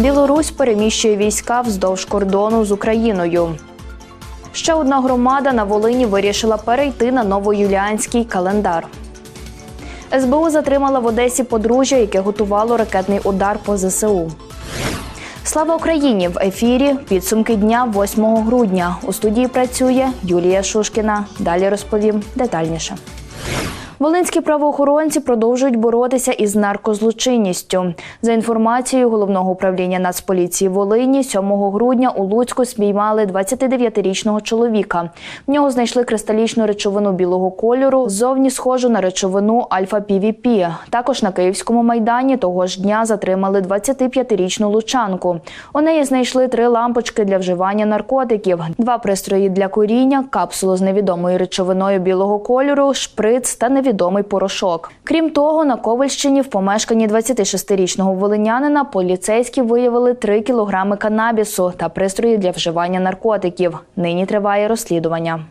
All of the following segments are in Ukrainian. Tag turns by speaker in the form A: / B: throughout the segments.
A: Білорусь переміщує війська вздовж кордону з Україною. Ще одна громада на Волині вирішила перейти на новоюліанський календар. СБУ затримала в Одесі подружжя, яке готувало ракетний удар по ЗСУ. Слава Україні! В ефірі підсумки дня 8 грудня. У студії працює Юлія Шушкіна. Далі розповім детальніше. Волинські правоохоронці продовжують боротися із наркозлочинністю. За інформацією головного управління Нацполіції Волині, 7 грудня у Луцьку спіймали 29-річного чоловіка. В нього знайшли кристалічну речовину білого кольору, зовні схожу на речовину альфа-півіпі. Також на Київському майдані того ж дня затримали 25-річну лучанку. У неї знайшли три лампочки для вживання наркотиків, два пристрої для куріння, капсулу з невідомою речовиною білого кольору, шприц та невідомий порошок. Крім того, на Ковальщині в помешканні 26-річного волинянина поліцейські виявили 3 кілограми канабісу та пристрої для вживання наркотиків. Нині триває розслідування.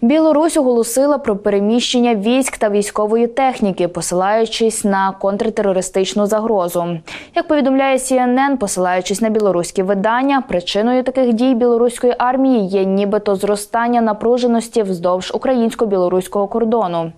A: Білорусь оголосила про переміщення військ та військової техніки, посилаючись на контртерористичну загрозу. Як повідомляє CNN, посилаючись на білоруські видання, причиною таких дій білоруської армії є нібито зростання напруженості вздовж українсько-білоруського кордону.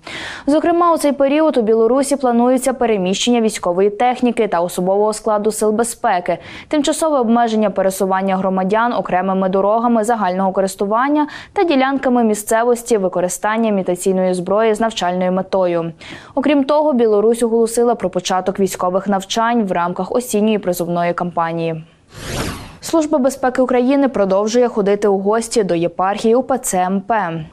A: Зокрема, у цей період у Білорусі планується переміщення військової техніки та особового складу сил безпеки, тимчасове обмеження пересування громадян окремими дорогами загального користування та ділянками місцевості використання імітаційної зброї з навчальною метою. Окрім того, Білорусь оголосила про початок військових навчань в рамках осінньої призовної кампанії. Служба безпеки України продовжує ходити у гості до єпархії УПЦ МП.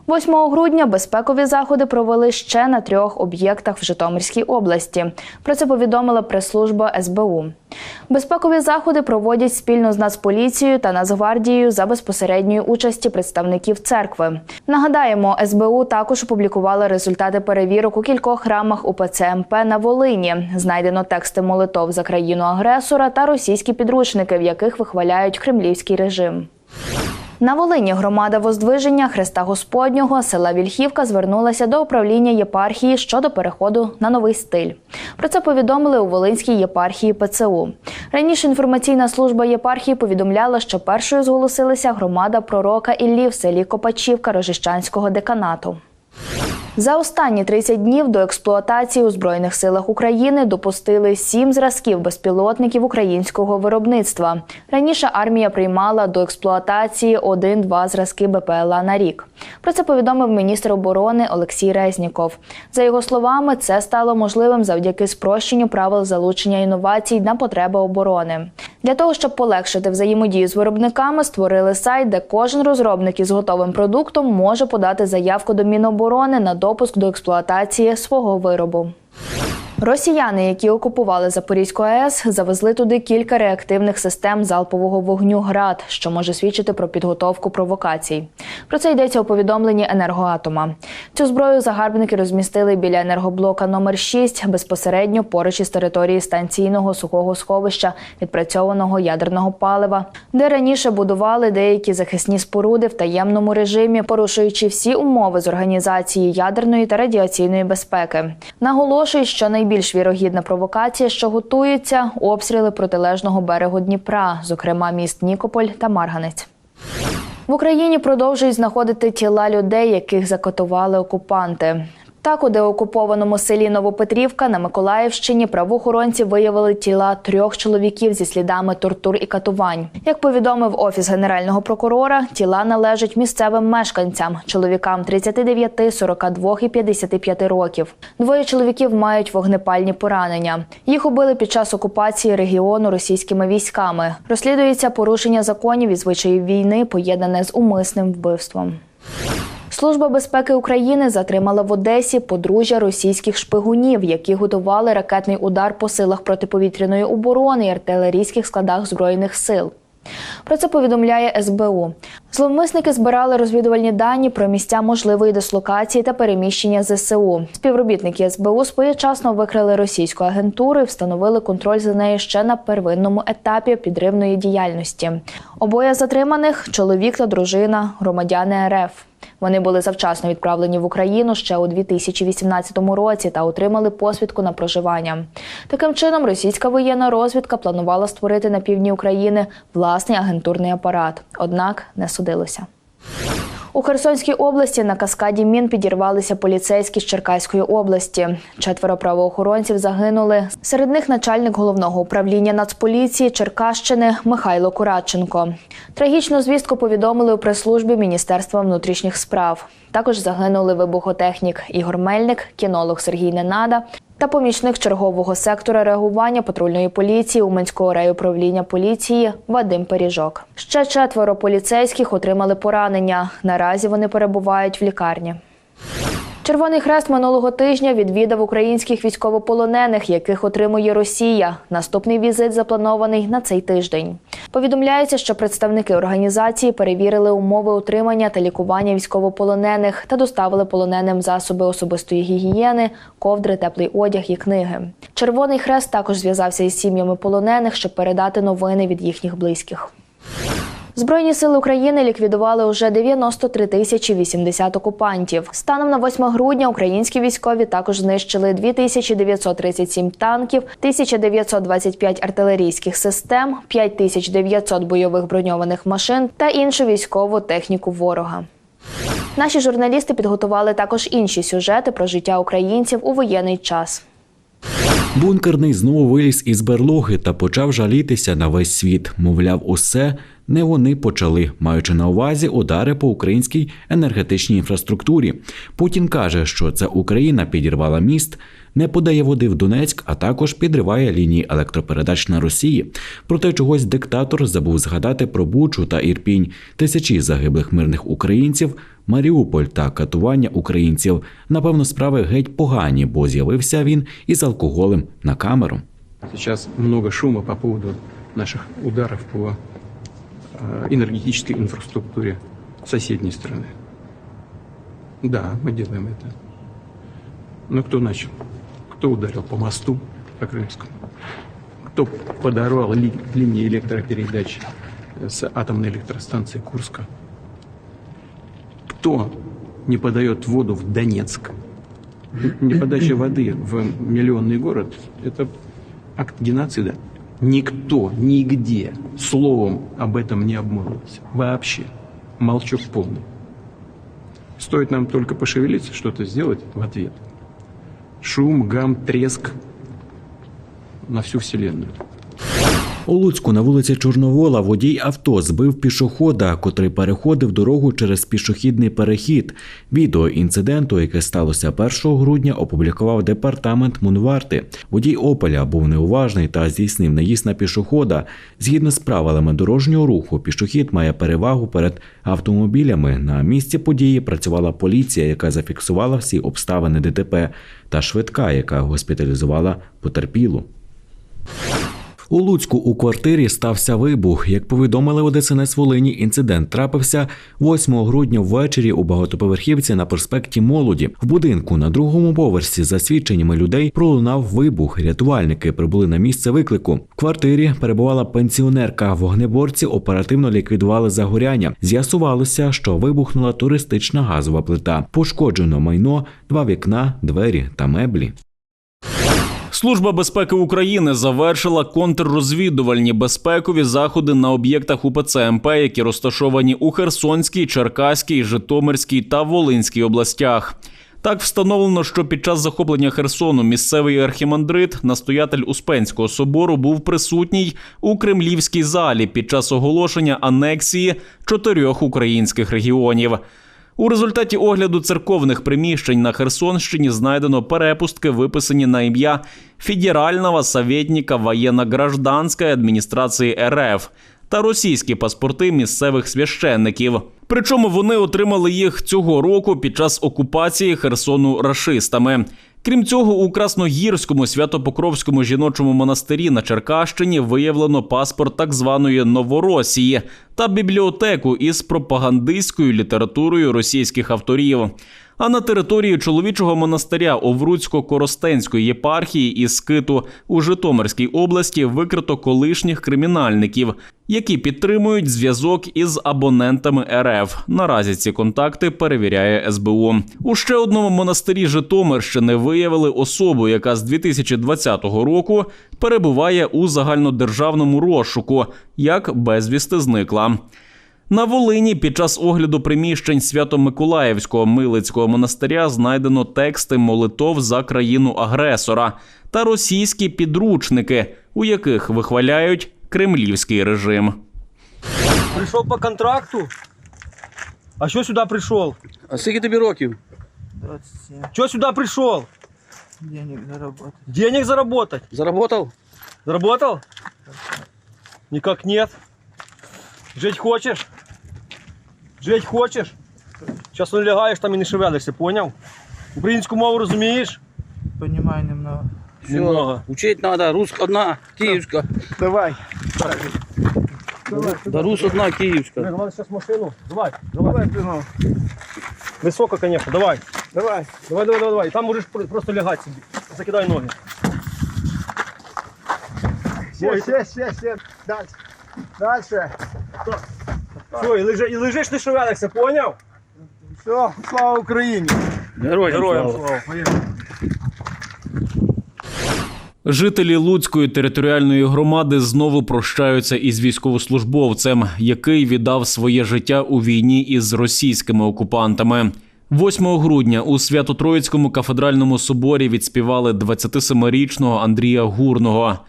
A: 8 грудня безпекові заходи провели ще на трьох об'єктах в Житомирській області. Про це повідомила прес-служба СБУ. Безпекові заходи проводять спільно з Нацполіцією та Нацгвардією за безпосередньої участі представників церкви. Нагадаємо, СБУ також опублікували результати перевірок у кількох храмах УПЦ МП на Волині. Знайдено тексти молитов за країну агресора та російські підручники, в яких вихваляють кремлівський режим. На Волині громада Воздвиження Христа Господнього села Вільхівка звернулася до управління єпархії щодо переходу на новий стиль. Про це повідомили у Волинській єпархії ПЦУ. Раніше інформаційна служба єпархії повідомляла, що першою зголосилася громада пророка Іллі в селі Копачівка Рожищанського деканату. За останні 30 днів до експлуатації у Збройних силах України допустили сім зразків безпілотників українського виробництва. Раніше армія приймала до експлуатації один-два зразки БПЛА на рік. Про це повідомив міністр оборони Олексій Резніков. За його словами, це стало можливим завдяки спрощенню правил залучення інновацій на потреби оборони. Для того щоб полегшити взаємодію з виробниками, створили сайт, де кожен розробник із готовим продуктом може подати заявку до Міноборони на допуск до експлуатації свого виробу. Росіяни, які окупували Запорізьку АЕС, завезли туди кілька реактивних систем залпового вогню ГРАД, що може свідчити про підготовку провокацій. Про це йдеться у повідомленні енергоатома. Цю зброю загарбники розмістили біля енергоблока номер 6 безпосередньо поруч із території станційного сухого сховища відпрацьованого ядерного палива, де раніше будували деякі захисні споруди в таємному режимі, порушуючи всі умови з організації ядерної та радіаційної безпеки. Наголошують, що найбільш вірогідна провокація, що готується, обстріли протилежного берегу Дніпра, зокрема міст Нікополь та Марганець. В Україні продовжують знаходити тіла людей, яких закотували окупанти. Так, у деокупованому селі Новопетрівка на Миколаївщині правоохоронці виявили тіла трьох чоловіків зі слідами тортур і катувань. Як повідомив офіс генерального прокурора, тіла належать місцевим мешканцям чоловікам 39, 42 і 55 років. Двоє чоловіків мають вогнепальні поранення. Їх убили під час окупації регіону російськими військами. Розслідується порушення законів і звичаїв війни, поєднане з умисним вбивством. Служба безпеки України затримала в Одесі подружжя російських шпигунів, які готували ракетний удар по силах протиповітряної оборони і артилерійських складах збройних сил. Про це повідомляє СБУ. Зловмисники збирали розвідувальні дані про місця можливої дислокації та переміщення ЗСУ. Співробітники СБУ своєчасно викрили російську агентуру і встановили контроль за нею ще на первинному етапі підривної діяльності. Обоє затриманих чоловік та дружина, громадяни РФ. Вони були завчасно відправлені в Україну ще у 2018 році та отримали посвідку на проживання. Таким чином, російська воєнна розвідка планувала створити на півдні України власний агентурний апарат, однак не судилося. У Херсонській області на каскаді мін підірвалися поліцейські з Черкаської області. Четверо правоохоронців загинули. Серед них начальник головного управління Нацполіції Черкащини Михайло Курадченко. Трагічну звістку повідомили у прес-службі Міністерства внутрішніх справ. Також загинули вибухотехнік Ігор Мельник, кінолог Сергій Ненада та помічник чергового сектора реагування патрульної поліції Уманського райуправління поліції Вадим Періжок. Ще четверо поліцейських отримали поранення. Наразі вони перебувають в лікарні. Червоний хрест минулого тижня відвідав українських військовополонених, яких отримує Росія. Наступний візит запланований на цей тиждень. Повідомляється, що представники організації перевірили умови утримання та лікування військовополонених та доставили полоненим засоби особистої гігієни, ковдри, теплий одяг і книги. Червоний хрест також зв'язався із сім'ями полонених, щоб передати новини від їхніх близьких. Збройні сили України ліквідували уже 93 тисячі 80 окупантів. Станом на 8 грудня українські військові також знищили 2937 танків, 1925 артилерійських систем, 5900 бойових броньованих машин та іншу військову техніку ворога. Наші журналісти підготували також інші сюжети про життя українців у воєнний час.
B: Бункерний знову виліз із берлоги та почав жалітися на весь світ. Мовляв, усе не вони почали, маючи на увазі удари по українській енергетичній інфраструктурі. Путін каже, що це Україна підірвала міст, не подає води в Донецьк, а також підриває лінії електропередач на Росії. Проте чогось диктатор забув згадати про Бучу та Ірпінь, тисячі загиблих мирних українців, Маріуполь та катування українців. Напевно, справи геть погані, бо з'явився він із алкоголем на камеру.
C: Сейчас много шума по поводу наших ударов по энергетической инфраструктуре соседней страны. Да, мы делаем это. Но кто начал? Кто ударил по мосту, по Крымскому? Кто подорвал ли- линии электропередач с атомной электростанции Курска? Кто не подает воду в Донецк? Неподача воды в миллионный город – это акт геноцида. Никто, нигде словом об этом не обмолвился. Вообще. Молчок полный. Стоит нам только пошевелиться, что-то сделать в ответ. Шум, гам, треск на всю Вселенную.
B: У Луцьку на вулиці Чорновола водій авто збив пішохода, котрий переходив дорогу через пішохідний перехід. Відео інциденту, яке сталося 1 грудня, опублікував департамент Мунварти. Водій Опеля був неуважний та здійснив наїзд на пішохода. Згідно з правилами дорожнього руху, пішохід має перевагу перед автомобілями. На місці події працювала поліція, яка зафіксувала всі обставини ДТП, та швидка, яка госпіталізувала потерпілу. У Луцьку у квартирі стався вибух. Як повідомили у ДСНС Волині, інцидент трапився 8 грудня ввечері у багатоповерхівці на проспекті Молоді. В будинку на другому поверсі, за свідченнями людей, пролунав вибух. Рятувальники прибули на місце виклику. В квартирі перебувала пенсіонерка. Вогнеборці оперативно ліквідували загоряння. З'ясувалося, що вибухнула туристична газова плита. Пошкоджено майно, два вікна, двері та меблі.
D: Служба безпеки України завершила контррозвідувальні безпекові заходи на об'єктах УПЦ МП, які розташовані у Херсонській, Черкаській, Житомирській та Волинській областях. Так встановлено, що під час захоплення Херсону місцевий архімандрит, настоятель Успенського собору, був присутній у Кремлівській залі під час оголошення анексії чотирьох українських регіонів. У результаті огляду церковних приміщень на Херсонщині знайдено перепустки, виписані на ім'я федерального советника воєнно-гражданської адміністрації РФ та російські паспорти місцевих священників. Причому вони отримали їх цього року під час окупації Херсону рашистами. Крім цього, у Красногірському Святопокровському жіночому монастирі на Черкащині виявлено паспорт так званої Новоросії та бібліотеку із пропагандистською літературою російських авторів. А на території чоловічого монастиря Овруцько-Коростенської єпархії і скиту у Житомирській області викрито колишніх кримінальників, які підтримують зв'язок із абонентами РФ. Наразі ці контакти перевіряє СБУ. У ще одному монастирі Житомирщини виявили особу, яка з 2020 року перебуває у загальнодержавному розшуку, як безвісти зникла. На Волині під час огляду приміщень Свято-Миколаївського Милицького монастиря знайдено тексти молитов за країну агресора та російські підручники, у яких вихваляють кремлівський режим.
E: Прийшов по контракту. А що сюди прийшов?
F: А скільки тобі років?
G: 27.
E: Що сюди прийшов?
G: Денег заработать.
E: Денег заработать.
F: Заработав?
E: Заработал? Никак нет. Жить хочешь? Жить хочеш? Зараз лягаєш там і не шевелишся, поняв? Українську мову розумієш?
G: Понимаю немного.
E: Немного.
F: Учить треба, рус одна, київська.
G: Давай.
F: Да рус одна, київська.
E: Главное сейчас машину. Давай, давай.
G: Давай,
E: Високо, конечно, давай.
G: Давай.
E: Давай, давай, давай, давай. Там можеш просто лягати собі. Закидай ноги.
G: Ще, ще, ще, ще. Дальше. Дальше.
E: Все, і, лежи, і лежиш, не шевелишся, поняв?
G: Все, слава Україні.
F: Героям.
E: Героям
F: слава.
E: слава. Поїхали.
D: Жителі Луцької територіальної громади знову прощаються із військовослужбовцем, який віддав своє життя у війні із російськими окупантами. 8 грудня у Свято-Троїцькому кафедральному соборі відспівали 27-річного Андрія Гурного.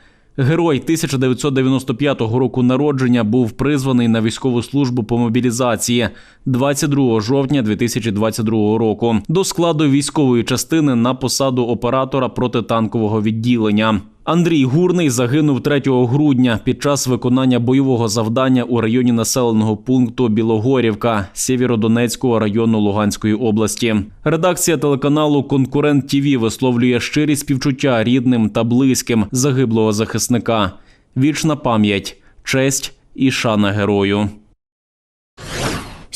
D: Герой 1995 року народження був призваний на військову службу по мобілізації 22 жовтня 2022 року до складу військової частини на посаду оператора протитанкового відділення. Андрій Гурний загинув 3 грудня під час виконання бойового завдання у районі населеного пункту Білогорівка Сєвєродонецького району Луганської області. Редакція телеканалу Конкурент ТІВІ висловлює щирі співчуття рідним та близьким загиблого захисника. Вічна пам'ять, честь і шана герою.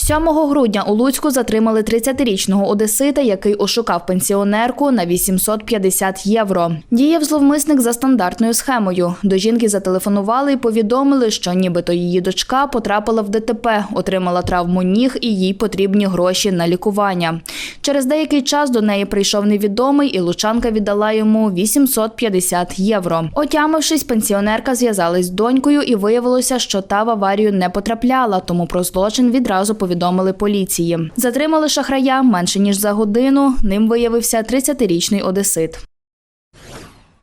A: 7 грудня у Луцьку затримали 30-річного одесита, який ошукав пенсіонерку на 850 євро. Діяв зловмисник за стандартною схемою. До жінки зателефонували і повідомили, що нібито її дочка потрапила в ДТП, отримала травму ніг і їй потрібні гроші на лікування. Через деякий час до неї прийшов невідомий, і лучанка віддала йому 850 євро. Отямившись, пенсіонерка зв'язалась з донькою і виявилося, що та в аварію не потрапляла, тому про злочин відразу повідомили поліції. Затримали шахрая менше ніж за годину. Ним виявився 30-річний одесит.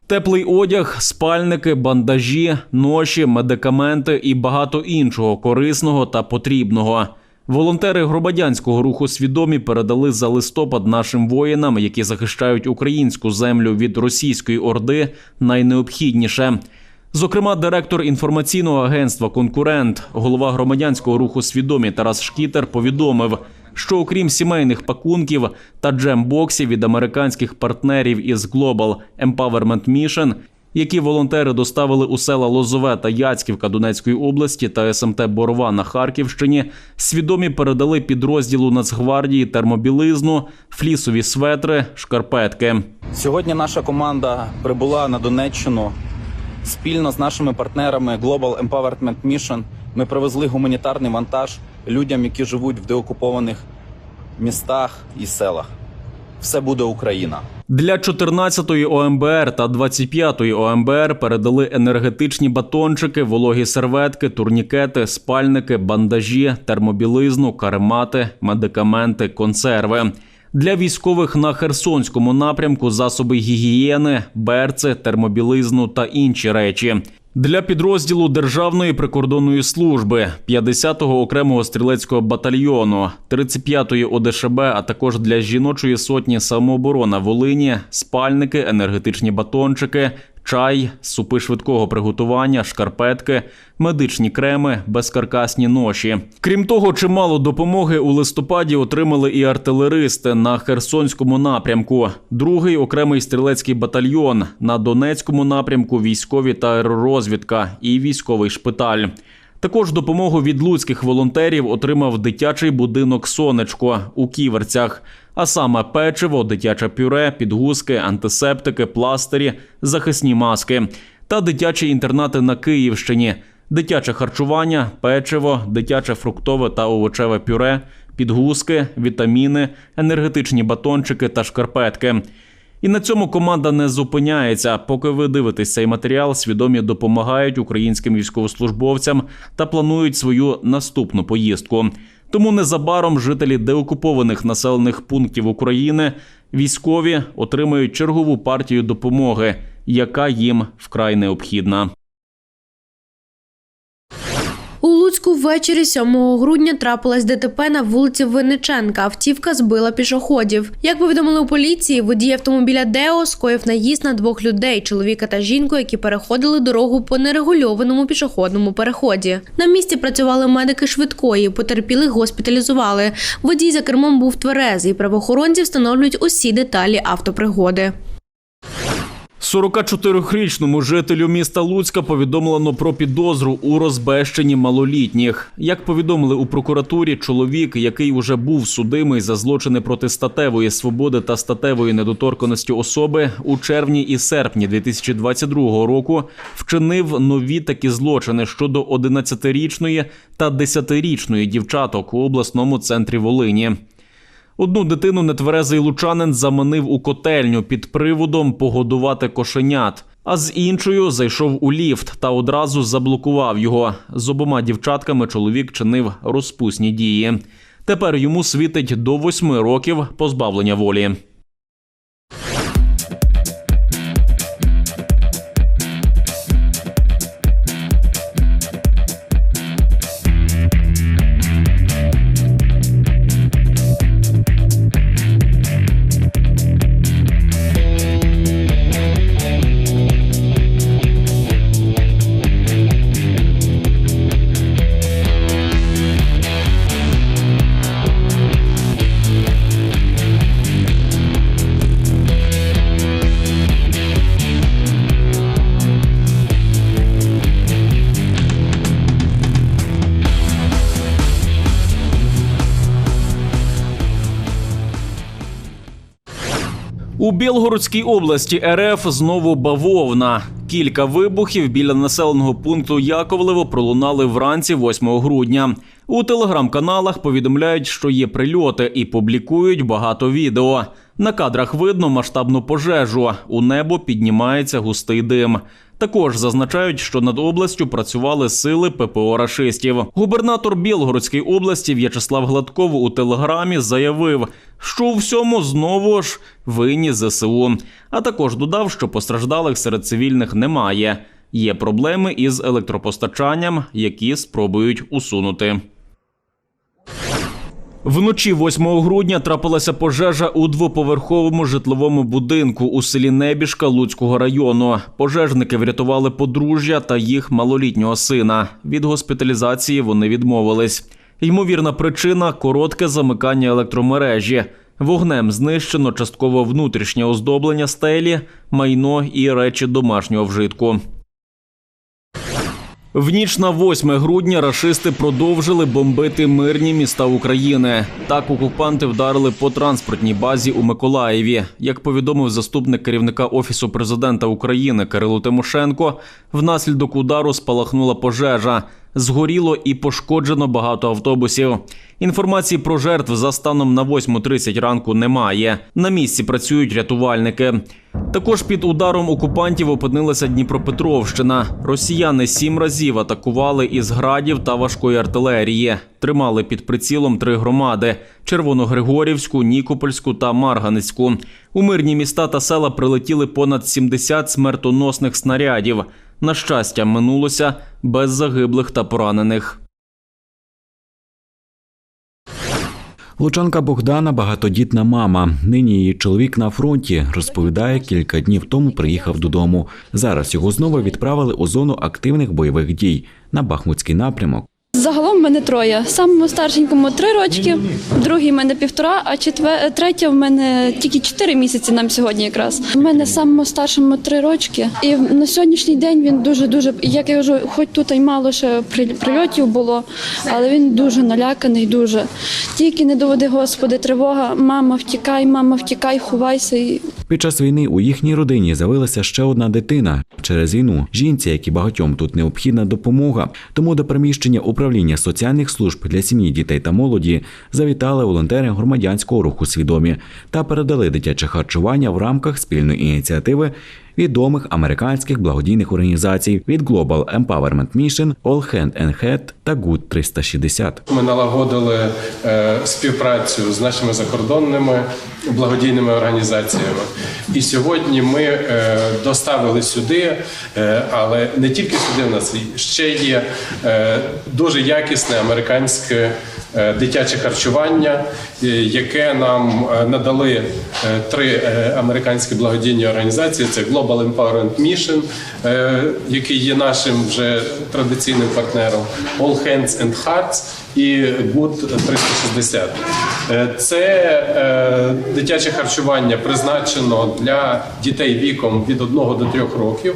D: Теплий одяг, спальники, бандажі, ноші, медикаменти і багато іншого корисного та потрібного. Волонтери громадянського руху свідомі передали за листопад нашим воїнам, які захищають українську землю від російської орди, найнеобхідніше. Зокрема, директор інформаційного агентства Конкурент, голова громадянського руху свідомі Тарас Шкітер повідомив, що окрім сімейних пакунків та джембоксів від американських партнерів із Global Empowerment Mission, які волонтери доставили у села Лозове та Яцьківка Донецької області та СМТ Борова на Харківщині, свідомі передали підрозділу Нацгвардії термобілизну, флісові светри, шкарпетки.
H: Сьогодні наша команда прибула на Донеччину спільно з нашими партнерами Global Empowerment Mission. Ми привезли гуманітарний вантаж людям, які живуть в деокупованих містах і селах. Все буде Україна.
D: Для 14-ї ОМБР та 25-ї ОМБР передали енергетичні батончики, вологі серветки, турнікети, спальники, бандажі, термобілизну, каремати, медикаменти, консерви. Для військових на Херсонському напрямку засоби гігієни, берци, термобілизну та інші речі. Для підрозділу Державної прикордонної служби 50-го окремого стрілецького батальйону, 35-ї ОДШБ, а також для жіночої сотні самооборона Волині, спальники, енергетичні батончики, чай, супи швидкого приготування, шкарпетки, медичні креми, безкаркасні ноші. Крім того, чимало допомоги у листопаді отримали і артилеристи на Херсонському напрямку, другий окремий стрілецький батальйон на Донецькому напрямку, військові та аеророзвідка і військовий шпиталь. Також допомогу від луцьких волонтерів отримав дитячий будинок Сонечко у Ківерцях, а саме печиво, дитяче пюре, підгузки, антисептики, пластирі, захисні маски та дитячі інтернати на Київщині, дитяче харчування, печиво, дитяче фруктове та овочеве пюре, підгузки, вітаміни, енергетичні батончики та шкарпетки. І на цьому команда не зупиняється. Поки ви дивитесь цей матеріал, свідомі допомагають українським військовослужбовцям та планують свою наступну поїздку. Тому незабаром жителі деокупованих населених пунктів України військові отримають чергову партію допомоги, яка їм вкрай необхідна.
I: У Луцьку ввечері 7 грудня трапилась ДТП на вулиці Винниченка. Автівка збила пішоходів. Як повідомили у поліції, водій автомобіля Део скоїв наїзд на двох людей чоловіка та жінку, які переходили дорогу по нерегульованому пішохідному переході. На місці працювали медики швидкої, потерпілих госпіталізували. Водій за кермом був тверезий. Правоохоронці встановлюють усі деталі автопригоди.
D: 44-річному жителю міста Луцька повідомлено про підозру у розбещенні малолітніх. Як повідомили у прокуратурі, чоловік, який уже був судимий за злочини проти статевої свободи та статевої недоторканості особи, у червні і серпні 2022 року вчинив нові такі злочини щодо 11-річної та 10-річної дівчаток у обласному центрі Волині. Одну дитину нетверезий лучанин заманив у котельню під приводом погодувати кошенят. А з іншою зайшов у ліфт та одразу заблокував його. З обома дівчатками чоловік чинив розпусні дії. Тепер йому світить до восьми років позбавлення волі. У Білгородській області РФ знову бавовна. Кілька вибухів біля населеного пункту Яковлево пролунали вранці 8 грудня. У телеграм-каналах повідомляють, що є прильоти і публікують багато відео. На кадрах видно масштабну пожежу. У небо піднімається густий дим. Також зазначають, що над областю працювали сили ППО рашистів. Губернатор Білгородської області В'ячеслав Гладков у телеграмі заявив, що у всьому знову ж винні ЗСУ. А також додав, що постраждалих серед цивільних немає. Є проблеми із електропостачанням, які спробують усунути. Вночі 8 грудня трапилася пожежа у двоповерховому житловому будинку у селі Небіжка Луцького району. Пожежники врятували подружжя та їх малолітнього сина. Від госпіталізації вони відмовились. Ймовірна причина коротке замикання електромережі. Вогнем знищено частково внутрішнє оздоблення стелі, майно і речі домашнього вжитку. В ніч на 8 грудня рашисти продовжили бомбити мирні міста України. Так окупанти вдарили по транспортній базі у Миколаєві. Як повідомив заступник керівника офісу президента України Кирило Тимошенко, внаслідок удару спалахнула пожежа. Згоріло і пошкоджено багато автобусів. Інформації про жертв за станом на 8.30 ранку немає. На місці працюють рятувальники. Також під ударом окупантів опинилася Дніпропетровщина. Росіяни сім разів атакували із градів та важкої артилерії. Тримали під прицілом три громади: Червоногригорівську, Нікопольську та Марганецьку. У мирні міста та села прилетіли понад 70 смертоносних снарядів. На щастя, минулося без загиблих та поранених.
B: Лучанка Богдана багатодітна мама. Нині її чоловік на фронті. Розповідає, кілька днів тому приїхав додому. Зараз його знову відправили у зону активних бойових дій на Бахмутський напрямок.
J: Загалом в мене троє. Самому старшенькому три рочки, другий в мене півтора, а четвер... третя в мене тільки чотири місяці нам сьогодні якраз. У мене самому старшому три рочки. І на сьогоднішній день він дуже дуже, як я кажу, хоч тут і мало ще при- прильотів було, але він дуже наляканий, дуже. Тільки не доведи, Господи, тривога, мама, втікай, мама, втікай, ховайся. І
B: Під час війни у їхній родині з'явилася ще одна дитина через війну. Жінці, як і багатьом тут необхідна допомога. Тому до приміщення управління соціальних служб для сім'ї, дітей та молоді завітали волонтери громадянського руху свідомі та передали дитяче харчування в рамках спільної ініціативи відомих американських благодійних організацій від Global Empowerment Mission, All Hand and Head та Good 360.
K: Ми налагодили е, співпрацю з нашими закордонними благодійними організаціями. І сьогодні ми е, доставили сюди, е, але не тільки сюди в нас ще є дуже якісне американське дитяче харчування, е, яке нам е, надали е, три е, американські благодійні організації: це Global Empowerment Mission, е, який є нашим вже традиційним партнером, All Hands and Hearts і Good 360. Е, Це е, дитяче харчування призначено для дітей віком від 1 до 3 років.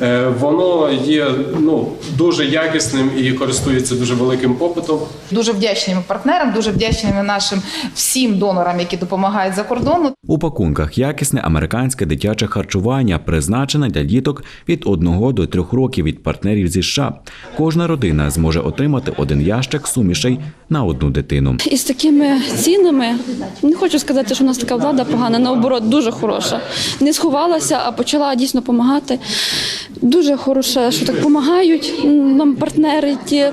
K: Е, Воно є ну, дуже якісним і користується дуже великим попитом.
L: Дуже вдячними партнерам, дуже вдячними нашим всім донорам, які допомагають за кордону.
B: У пакунках якісне американське дитяче харчування призначене для діток від 1 до 3 років від партнерів зі США. Кожна родина зможе отримати один ящик сумішей на одну дитину.
J: І з такими цінами не хочу сказати, що у нас така влада погана, наоборот, дуже хороша. Не сховалася, а почала дійсно допомагати. Дуже хороше, що так допомагають нам партнери. Ті.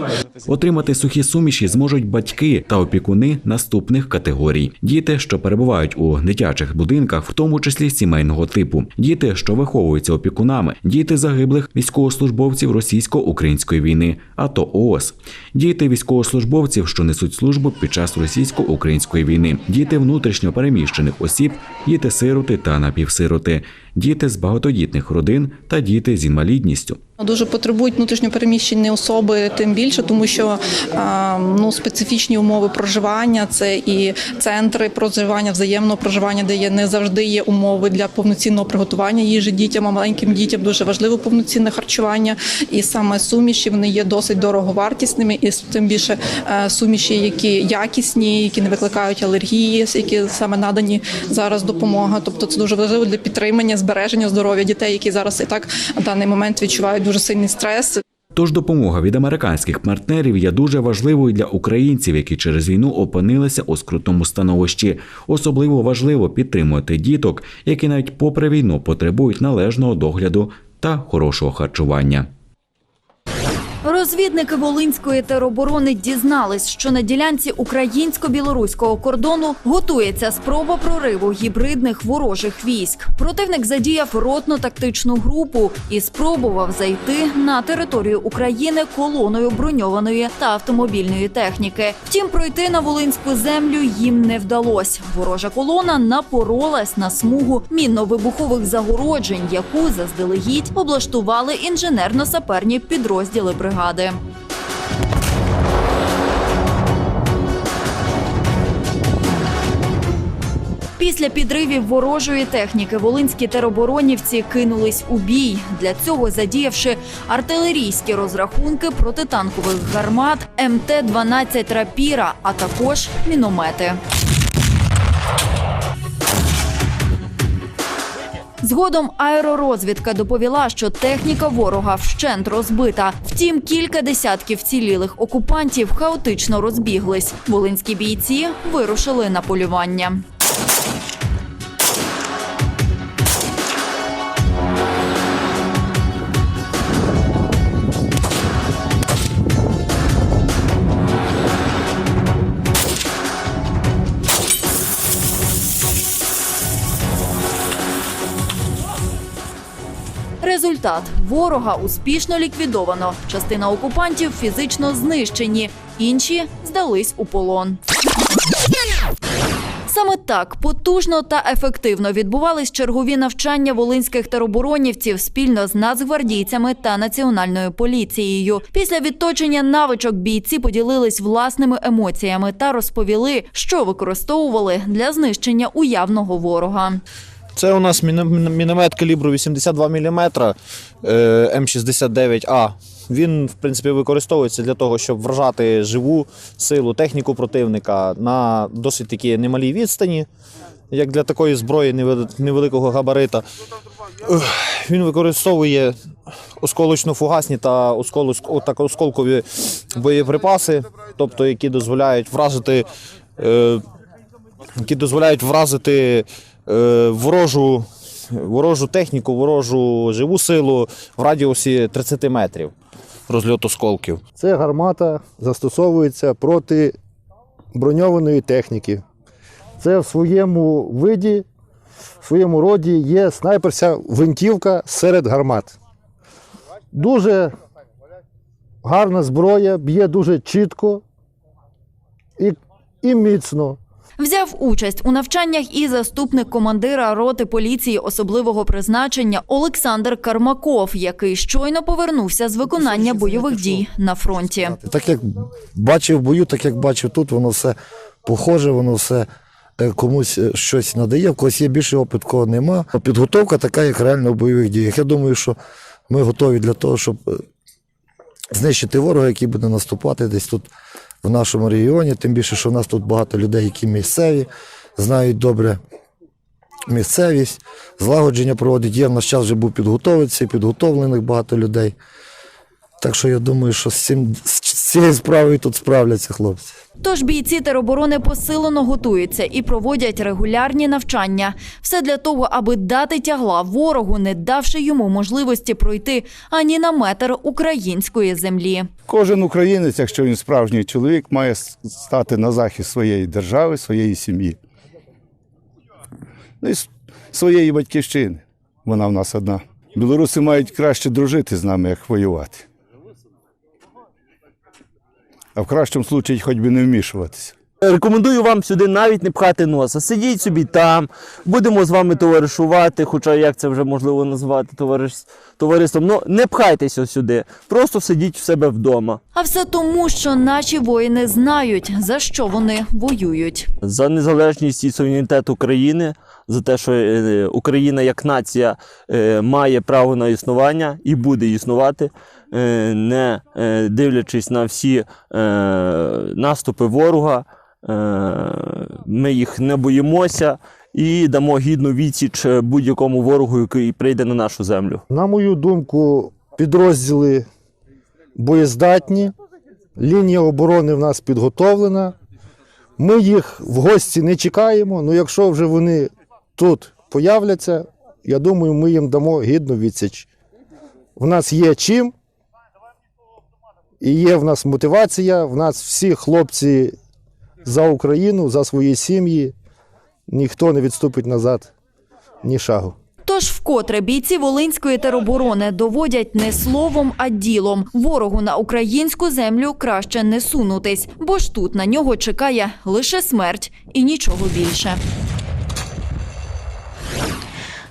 B: Отримати сухі суміші зможуть батьки та опікуни наступних категорій: діти, що перебувають у дитячих будинках, в тому числі сімейного типу, діти, що виховуються опікунами, діти загиблих військовослужбовців російсько-української війни, АТО ООС, діти військовослужбовців, що несуть службу під час російсько-української війни, діти внутрішньо переміщених осіб, діти сироти та напівсироти, діти з багатодітних родин та діти з інвалідністю.
M: Дуже потребують внутрішньопереміщені особи, тим більше, тому що ну специфічні умови проживання це і центри проживання, взаємного проживання, де є не завжди є умови для повноцінного приготування їжі дітям, а маленьким дітям дуже важливо повноцінне харчування. І саме суміші вони є досить дороговартісними, і тим більше е, суміші, які якісні, які не викликають алергії, які саме надані зараз допомога. Тобто це дуже важливо для підтримання збереження здоров'я дітей, які зараз і так в даний момент відчувають дуже сильний стрес.
B: Тож допомога від американських партнерів є дуже важливою для українців, які через війну опинилися у скрутному становищі. Особливо важливо підтримувати діток, які навіть попри війну потребують належного догляду та хорошого харчування.
N: Розвідники Волинської тероборони дізнались, що на ділянці українсько-білоруського кордону готується спроба прориву гібридних ворожих військ. Противник задіяв ротну тактичну групу і спробував зайти на територію України колоною броньованої та автомобільної техніки. Втім, пройти на волинську землю їм не вдалося. Ворожа колона напоролась на смугу мінно-вибухових загороджень, яку заздалегідь облаштували інженерно-саперні підрозділи бригади. Після підривів ворожої техніки волинські тероборонівці кинулись у бій. Для цього задіявши артилерійські розрахунки протитанкових гармат МТ-12 Рапіра, а також міномети. Згодом аеророзвідка доповіла, що техніка ворога вщент розбита. Втім, кілька десятків цілілих окупантів хаотично розбіглись. Волинські бійці вирушили на полювання. Результат ворога успішно ліквідовано. Частина окупантів фізично знищені, інші здались у полон. Саме так потужно та ефективно відбувались чергові навчання волинських тероборонівців спільно з нацгвардійцями та національною поліцією. Після відточення навичок бійці поділились власними емоціями та розповіли, що використовували для знищення уявного ворога.
O: Це у нас міно- міно- міномет калібру 82 мм е, М69А. Він, в принципі, використовується для того, щоб вражати живу силу, техніку противника на досить такі немалій відстані, як для такої зброї невели- невеликого габарита. Він використовує осколочно-фугасні та осколкові боєприпаси, тобто які дозволяють вразити е, які дозволяють вразити ворожу, ворожу техніку, ворожу живу силу в радіусі 30 метрів розльоту осколків.
G: Це гармата застосовується проти броньованої техніки. Це в своєму виді, в своєму роді є снайперська гвинтівка серед гармат. Дуже гарна зброя, б'є дуже чітко і, і міцно.
N: Взяв участь у навчаннях і заступник командира роти поліції особливого призначення Олександр Кармаков, який щойно повернувся з виконання бойових дій на фронті.
P: Так як бачив в бою, так як бачив тут, воно все похоже, воно все е, комусь е, щось надає, в когось є більший опит, кого нема. Підготовка така, як реально в бойових діях. Я думаю, що ми готові для того, щоб е, знищити ворога, який буде наступати десь тут в нашому регіоні. Тим більше, що в нас тут багато людей, які місцеві, знають добре місцевість, злагодження проводять. Є в наш час вже був підготовитися, підготовлених багато людей. Так що я думаю, що з, цим, з цією справою тут справляться хлопці.
N: Тож бійці тероборони посилено готуються і проводять регулярні навчання. Все для того, аби дати тягла ворогу, не давши йому можливості пройти ані на метр української землі.
Q: Кожен українець, якщо він справжній чоловік, має стати на захист своєї держави, своєї сім'ї. Ну і своєї батьківщини. Вона в нас одна. Білоруси мають краще дружити з нами, як воювати. А в кращому випадку хоч би не вмішуватися.
R: Рекомендую вам сюди навіть не пхати носа. Сидіть собі там, будемо з вами товаришувати, хоча як це вже можливо назвати товариш... товариством. Ну не пхайтеся сюди, просто сидіть в себе вдома.
N: А все тому, що наші воїни знають, за що вони воюють.
R: За незалежність і суверенітет України, за те, що е, Україна як нація е, має право на існування і буде існувати, не е, дивлячись на всі е, наступи ворога. Е, Ми їх не боїмося і дамо гідну відсіч будь-якому ворогу, який прийде на нашу землю.
G: На мою думку, підрозділи боєздатні, лінія оборони в нас підготовлена. Ми їх в гості не чекаємо, але якщо вже вони тут появляться, я думаю, ми їм дамо гідну відсіч. В нас є чим, і є в нас мотивація, в нас всі хлопці за Україну, за свої сім'ї. Ніхто не відступить назад ні шагу.
N: Тож вкотре бійці Волинської тероборони доводять не словом, а ділом. Ворогу на українську землю краще не сунутись, бо ж тут на нього чекає лише смерть і нічого більше.